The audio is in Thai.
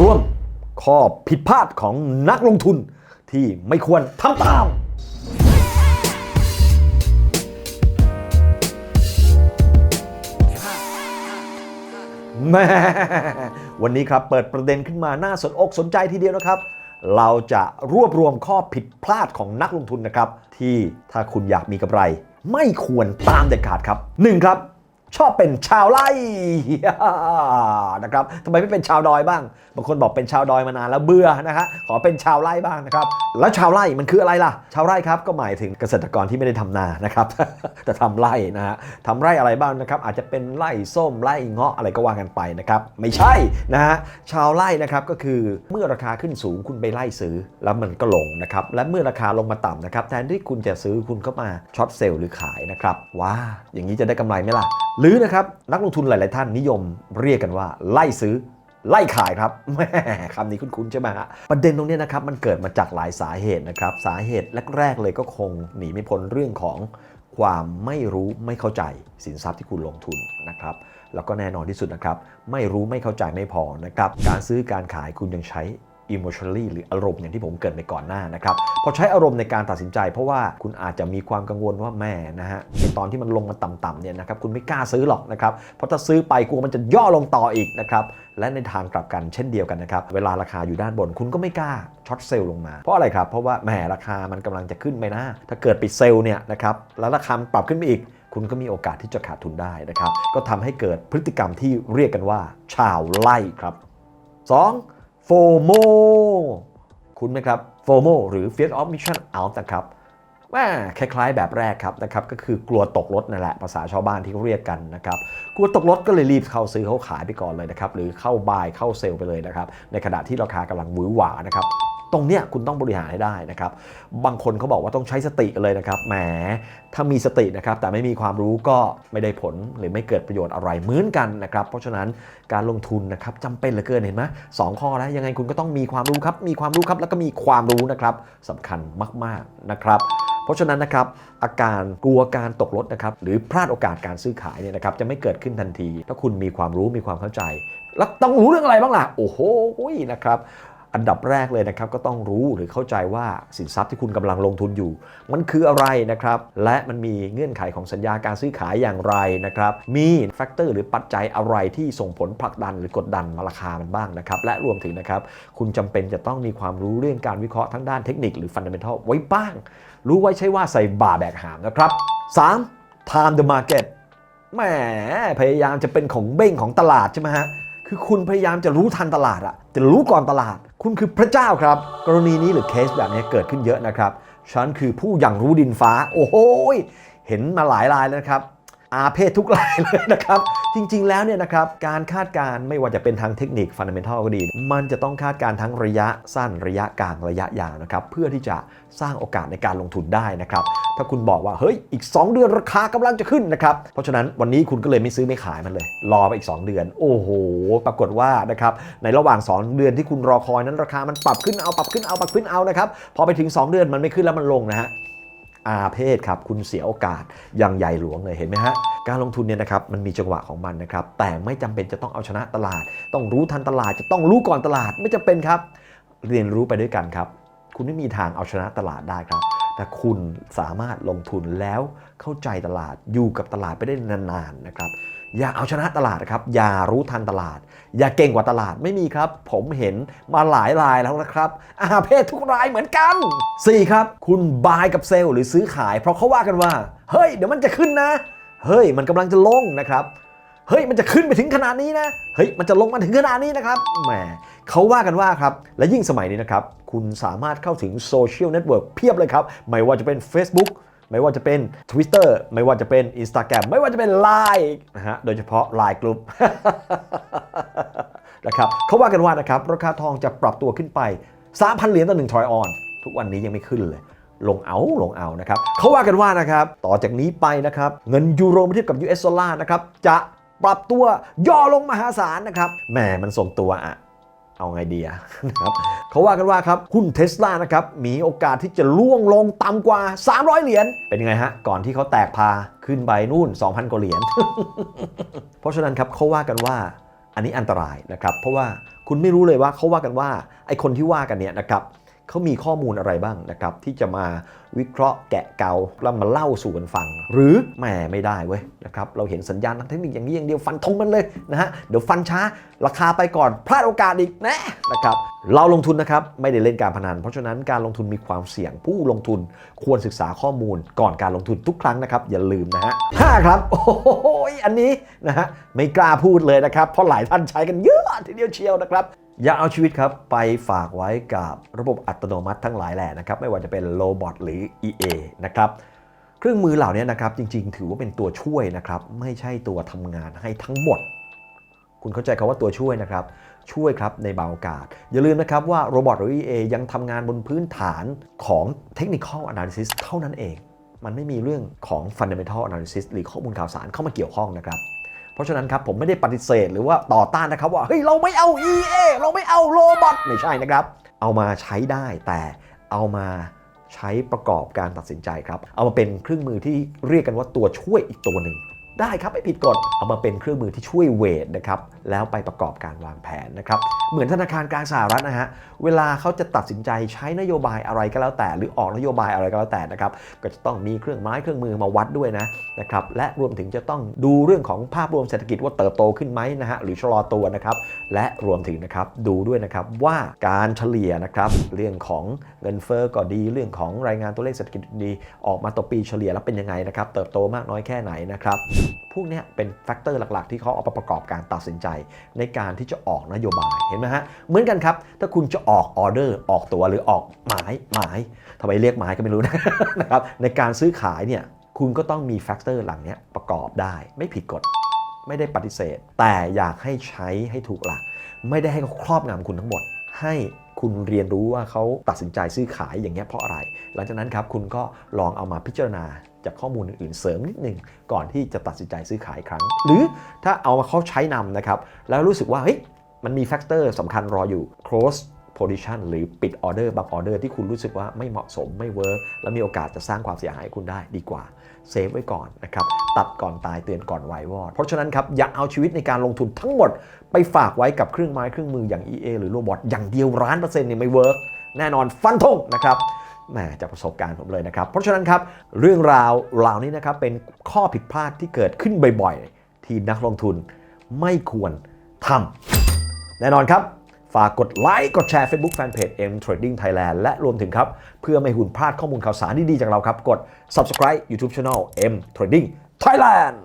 ร่วมข้อผิดพลาดของนักลงทุนที่ไม่ควรทำตาม แม่วันนี้ครับเปิดประเด็นขึ้นมาน่าสนอกสนใจทีเดียวนะครับ เราจะรวบรวมข้อผิดพลาดของนักลงทุนนะครับ ที่ถ้าคุณอยากมีกำไร ไม่ควรตามเด็ดขาดครับ 1. ครับ ชอบเป็นชาวไร่นะครับทำไมไม่เป็นชาวดอยบ้าง บางคนบอกเป็นชาวดอยมานานแล้วเบื่อนะฮะขอเป็นชาวไร่บ้างนะครับ แล้วชาวไร่มันคืออะไรล่ะ ชาวไร่ครับก็หมายถึงเกษตรกรที่ไม่ได้ทำนานะครับแต่ทำไร่นะฮะทำไร่อะไรบ้างนะครับ อาจจะเป็นไร่ส้มไร่เงาะอะไรก็ว่ากันไปนะครับ ไม่ใช่นะฮะชาวไร่นะครับก็คือเมื่อราคาขึ้นสูงคุณไปไล่ซื้อ แล้วมันก็ลงนะครับและเมื่อราคาลงมาต่ำนะครับแทนที่คุณจะซื้อคุณก็มาช็อตเซลล์หรือขายนะครับว้าอย่างนี้จะได้กำไรไหมล่ะหรือนะครับนักลงทุนหลาย ๆ ท่านนิยมเรียกกันว่า ไล่ซื้อไล่ขายครับแม่คำนี้คุ้นๆใช่ไหมฮะประเด็นตรงนี้นะครับมันเกิดมาจากหลายสาเหตุนะครับ สาเหตุแรก ๆ เลยก็คงหนีไม่พ้นเรื่องของความไม่รู้ไม่เข้าใจสินทรัพย์ที่คุณลงทุนนะครับแล้วก็แน่นอนที่สุดนะครับ ไม่รู้ไม่เข้าใจไม่พอนะครับ การซื้อการขายคุณยังใช้ emotionally หรืออารมณ์อย่างที่ผมเกิดไปก่อนหน้านะครับพอใช้อารมณ์ในการตัดสินใจ เพราะว่าคุณอาจจะมีความกังวลว่าแม่นะฮะในตอนที่มันลงมาต่ำๆเนี่ยนะครับคุณไม่กล้าซื้อหรอกนะครับเพราะถ้าซื้อไปกลัวมันจะย่อลงต่ออีกนะครับและในทางกลับกันเช่นเดียวกันนะครับ เวลาราคาอยู่ด้านบนคุณก็ไม่กล้าช็อตเซลล์ลงมา เพราะอะไรครับ เพราะว่าแหมราคามันกำลังจะขึ้นไปนะ ถ้าเกิดปิดเซลล์เนี่ยนะครับแล้วราคามันปรับขึ้นไปอีก คุณก็มีโอกาสที่จะขาดทุนได้นะครับ ก็ทำให้เกิดพฤติกรรมที่เรียกกันว่า ชาวไล่ครับ 2. โฟโมคุณไหมครับโฟโมหรือ Fear of Mission Out นะครับว่าคล้ายๆแบบแรกครับนะครับก็คือกลัวตกรถนั่นแหละภาษาชาวบ้านที่เขาเรียกกันนะครับกลัวตกรถก็เลยรีบเข้าซื้อเข้าขายไปก่อนเลยนะครับหรือเข้าบายเข้าเซลล์ไปเลยนะครับในขณะที่ราคากำลังหวือหวานะครับ ตรงเนี้ยคุณต้องบริหารให้ได้นะครับ บางคนเขาบอกว่าต้องใช้สติเลยนะครับ แหม ถ้ามีสตินะครับ แต่ไม่มีความรู้ก็ไม่ได้ผลหรือไม่เกิดประโยชน์อะไรเหมือนกันนะครับ เพราะฉะนั้นการลงทุนนะครับจำเป็นเหลือเกินเห็นไหมสองข้อแล้วยังไงคุณก็ต้องมีความรู้ครับ มีความรู้ครับแล้วก็มีความรู้นะครับสำคัญมาก ๆนะครับเพราะฉะนั้นนะครับอาการกลัวการตกรถนะครับหรือพลาดโอกาสการซื้อขายเนี่ยนะครับจะไม่เกิดขึ้นทันที ถ้าคุณมีความรู้มีความเข้าใจ แล้วต้องรู้เรื่องอะไรบ้างล่ะ โอ้โหนะครับ อันดับแรกเลยนะครับก็ต้องรู้หรือเข้าใจว่าสินทรัพย์ที่คุณกำลังลงทุนอยู่ มันคืออะไรนะครับ และมันมีเงื่อนไขของสัญญาการซื้อขายอย่างไรนะครับ มีแฟกเตอร์หรือปัจจัยอะไรที่ส่งผลผลักดันหรือกดดันมาราคามันบ้างนะครับ และรวมถึงนะครับ คุณจำเป็นจะต้องมีความรู้เรื่องการวิเคราะห์ทั้งด้านเทคนิคหรือฟันเดเมนทัลไว้บ้าง รู้ไว้ใช่ว่าใส่บ่าแบกหามนะครับ 3. time the market แหมพยายามจะเป็นของเบ้งของตลาดใช่ไหมฮะ คือคุณพยายามจะรู้ทันตลาดอะจะรู้ก่อนตลาด คุณคือพระเจ้าครับ กรณีนี้หรือเคสแบบนี้เกิดขึ้นเยอะนะครับ ฉันคือผู้อย่างรู้ดินฟ้า โอ้โหเห็นมาหลายรายแล้วนะครับ อาเพศทุกรายเลยนะครับ จริงๆแล้วเนี่ยนะครับการคาดการณ์ไม่ว่าจะเป็นทางเทคนิคฟันเดเมนทัลก็ดี มันจะต้องคาดการณ์ทั้งระยะสั้นระยะกลางระยะยาวนะครับเพื่อที่จะสร้างโอกาสในการลงทุนได้นะครับ ถ้าคุณบอกว่าเฮ้ยอีก 2 เดือนราคากำลังจะขึ้นนะครับเพราะฉะนั้นวันนี้คุณก็เลยไม่ซื้อไม่ขายมันเลย รอไปอีก 2 เดือน โอ้โห ปรากฏว่านะครับในระหว่าง 2 เดือนที่คุณรอคอยนั้นราคามันปรับขึ้นเอาปรับขึ้นเอาปรับขึ้นเอานะครับพอไปถึง 2 เดือนมันไม่ขึ้นแล้วมันลงนะฮะ อาเพศครับคุณเสียโอกาสอย่างใหญ่หลวงเลยเห็นไหมฮะการลงทุนเนี่ยนะครับมันมีจังหวะของมันนะครับแต่ไม่จำเป็นจะต้องเอาชนะตลาด ต้องรู้ทันตลาดจะต้องรู้ก่อนตลาดไม่จำเป็นครับ เรียนรู้ไปด้วยกันครับ คุณไม่มีทางเอาชนะตลาดได้ครับ แต่คุณสามารถลงทุนแล้วเข้าใจตลาดอยู่กับตลาดไปได้นานๆนะครับ อย่าเอาชนะตลาดครับ อย่ารู้ทันตลาด อย่าเก่งกว่าตลาดไม่มีครับ ผมเห็นมาหลายรายแล้วนะครับ อาเพศทุกรายเหมือนกัน 4. ครับ คุณบายกับเซลล์หรือซื้อขาย เพราะเขาว่ากันว่า เฮ้ย เดี๋ยวมันจะขึ้นนะ เฮ้ย มันกำลังจะลงนะครับเฮ้ยมันจะขึ้นไปถึงขนาดนี้นะ เฮ้ยมันจะลงมาถึงขนาดนี้นะครับ แหมเขาว่ากันว่าครับ และยิ่งสมัยนี้นะครับ คุณสามารถเข้าถึงโซเชียลเน็ตเวิร์กเพียบเลยครับ ไม่ว่าจะเป็น Facebook ไม่ว่าจะเป็น Twitter ไม่ว่าจะเป็น Instagram ไม่ว่าจะเป็น Line นะฮะ โดยเฉพาะ Line Group นะครับเขาว่ากันว่านะครับ ราคาทองจะปรับตัวขึ้นไป 3,000 เหรียญต่อ1ทรอยออน ทุกวันนี้ยังไม่ขึ้นเลย ลงเอาลงเอานะครับเขาว่ากันว่านะครับ ต่อจากนี้ไปนะครับ เงินยูโรเมื่อเทียบกับ US ดอลลาร์นะครับ จะปรับตัวย่อลงมหาศาลนะครับ แหมมันส่งตัวอะ เอาไงดีอะนะครับเขาว่ากันว่าครับหุ้นเทสลานะครับมีโอกาสที่จะล่วงลงต่ำกว่า 300 เหรียญเป็นไงฮะ ก่อนที่เขาแตกพาขึ้นไปนู่น 2,000 กว่าเหรียญเพราะฉะนั้นครับเขาว่ากันว่าอันนี้อันตรายนะครับ เพราะว่าคุณไม่รู้เลยว่าเขาว่ากันว่าไอ้คนที่ว่ากันเนี่ยนะครับ เขามีข้อมูลอะไรบ้างนะครับ ที่จะมาวิเคราะห์แกะเกาแล้วมาเล่าสู่กันฟัง หรือแหมไม่ได้เว้ยนะครับเราเห็นสัญญาณทางเทคนิคอย่างนี้อย่างเดียวฟันธงมันเลยนะฮะเดี๋ยวฟันช้าราคาไปก่อนพลาดโอกาสอีกนะนะครับเราลงทุนนะครับไม่ได้เล่นการพนัน เพราะฉะนั้นการลงทุนมีความเสี่ยงผู้ลงทุนควรศึกษาข้อมูลก่อนการลงทุนทุกครั้งนะครับ อย่าลืมนะฮะห้าครับโอ้โหอันนี้นะฮะไม่กล้าพูดเลยนะครับ เพราะหลายท่านใช้กันเยอะทีเดียวเชียวนะครับ อย่าเอาชีวิตครับ ไปฝากไว้กับระบบอัตโนมัติทั้งหลายแหละนะครับ ไม่ว่าจะเป็นโรบอทหรือ EA นะครับเครื่องมือเหล่านี้นะครับ จริงๆ ถือว่าเป็นตัวช่วยนะครับ ไม่ใช่ตัวทำงานให้ทั้งหมด คุณเข้าใจคาว่าตัวช่วยนะครับ ช่วยครับในบางโอกาส อย่าลืมนะครับว่าโรบอทหรือ EA ยังทำงานบนพื้นฐานของ Technical Analysis เท่านั้นเอง มันไม่มีเรื่องของ Fundamental Analysis หรือข้อมูลข่าวสารเข้ามาเกี่ยวข้องนะครับ เพราะฉะนั้นครับผมไม่ได้ปฏิเสธหรือว่าต่อต้านนะครับว่าเฮ้ยเราไม่เอา EA เราไม่เอาโรบอทไม่ใช่นะครับ เอามาใช้ได้แต่เอามาใช้ประกอบการตัดสินใจครับ เอามาเป็นเครื่องมือที่เรียกกันว่าตัวช่วยอีกตัวหนึ่ง ได้ครับไม่ผิดกฎเอามาเป็นเครื่องมือที่ช่วยเวทนะครับแล้วไปประกอบการวางแผนนะครับเหมือนธนาคารกลางสหรัฐนะฮะเวลาเขาจะตัดสินใจใช้นโยบายอะไรก็แล้วแต่ หรือออกนโยบายอะไรก็แล้วแต่นะครับก็จะต้องมีเครื่องไม้เครื่องมือมาวัดด้วยนะนะครับและรวมถึงจะต้องดูเรื่องของภาพรวมเศรษฐกิจว่าเติบโตขึ้นไหมนะฮะหรือชะลอตัวนะครับและรวมถึงนะครับดูด้วยนะครับว่าการเฉลี่ยนะครับเรื่องของเงินเฟ้อก็ดีเรื่องของรายงานตัวเลขเศรษฐกิจดีออกมาต่อปีเฉลี่ยแล้วเป็นยังไงนะครับเติบโตมากน้อยแค่ไหนนะครับพวกนี้เป็นแฟกเตอร์หลัก ๆ ที่เขาเอาประกอบการตัดสินใจในการที่จะออกนโยบาย เห็นไหมฮะ เหมือนกันครับ ถ้าคุณจะออกออเดอร์ออกตัวหรือออกหมายหมายทำไมเรียกหมายก็ไม่รู้นะครับ ในการซื้อขายเนี่ยคุณก็ต้องมีแฟกเตอร์หลังเนี้ยประกอบได้ ไม่ผิดกฎไม่ได้ปฏิเสธ แต่อยากให้ใช้ให้ถูกหลัก ไม่ได้ให้เขาครอบงำคุณทั้งหมด ให้ คุณเรียนรู้ว่าเขาตัดสินใจซื้อขายอย่างเงี้ยเพราะอะไร หลังจากนั้นครับคุณก็ลองเอามาพิจารณาจากข้อมูลอื่นๆเสริมนิดนึงก่อนที่จะตัดสินใจซื้อขายครั้ง หรือถ้าเอามาเขาใช้นำนะครับแล้วรู้สึกว่าเฮ้ยมันมีแฟกเตอร์สำคัญรออยู่ close position หรือปิดออเดอร์บางออเดอร์ที่คุณรู้สึกว่าไม่เหมาะสมไม่เวิร์กและมีโอกาสจะสร้างความเสียหายให้คุณได้ดีกว่าเซฟไว้ก่อนนะครับตัดก่อนตายเตือนก่อนไววอดเพราะฉะนั้นครับอย่าเอาชีวิตในการลงทุนทั้งหมด ไปฝากไว้กับเครื่องไม้เครื่องมืออย่าง EA หรือโรบอทอย่างเดียวร้านเปอร์เซ็นต์เนี่ยไม่เวิร์กแน่นอนฟันธงนะครับแหมจากประสบการณ์ผมเลยนะครับ เพราะฉะนั้นครับเรื่องราวเหล่านี้นะครับเป็นข้อผิดพลาดที่เกิดขึ้นบ่อยๆ ที่นักลงทุนไม่ควรทำแน่นอนครับ ฝากกดไลค์ กดแชร์ Facebook Fanpage M Trading Thailand และรวมถึงครับ เพื่อไม่ห้คุณพลาดข้อมูลข่าวสารดีๆจากเราครับ กด subscribe YouTube Channel M Trading Thailand